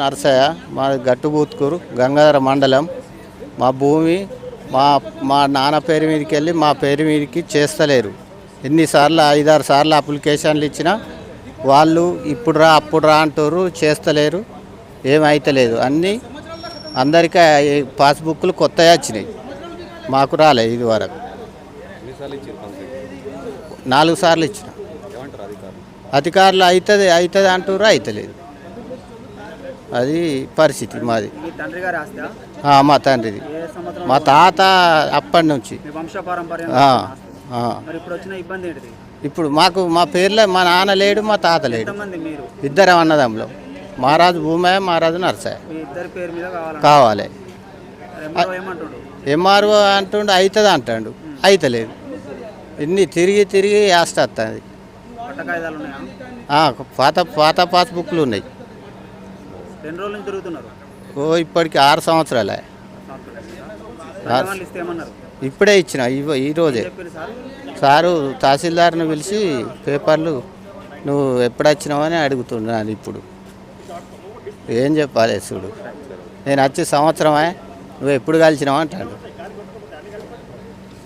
నరసయ్య. మా గట్టుబూత్కూరు గంగాధర మండలం. మా భూమి మా మా నాన్న పేరు మీదకి వెళ్ళి మా పేరు మీదకి చేస్తలేరు. ఎన్నిసార్లు ఐదారు సార్లు అప్లికేషన్లు ఇచ్చినా వాళ్ళు ఇప్పుడు రా అప్పుడు రా అంటారు చేస్తలేరు ఏమైతలేదు. అన్నీ అందరికీ పాస్బుక్లు కొత్తగా వచ్చినాయి. మాకు రాలే ఇది వరకు. నాలుగు సార్లు ఇచ్చిన. అధికారులు? అవుతుంది అవుతుంది అంటారు అవుతలేదు అది పరిస్థితి మాది. మీ తండ్రిది. మా తాత అప్పటి నుంచి. ఇప్పుడు మాకు మా పేర్లో మా నాన్న లేడు మా తాత లేడు. ఇద్దరం అన్నదమ్ములు. మహారాజు భూమయ్య మహారాజు నరసయ్య. కావాలి. ఎంఆర్ఓ అంటుండు అవుతుంది అంటాడు. అవుతలేదు ఇన్ని తిరిగి తిరిగి వస్తుంది. పాత పాత పాస్బుక్లు ఉన్నాయి. ఎన్ని రోజుల నుంచి తిరుగుతున్నారు. ఓ ఇప్పటికి ఆరు సంవత్సరాలే. ఇప్పుడే ఇచ్చిన ఈరోజే చెప్పారు సార్? సారు తహసీల్దార్ని పిలిచి పేపర్లు నువ్వు ఎప్పుడు వచ్చినావని అడుగుతున్నాను ఇప్పుడు. ఏం చెప్పాలి చూడు నేను వచ్చి సంవత్సరమే నువ్వు ఎప్పుడు కలిసినావు అంటాడు.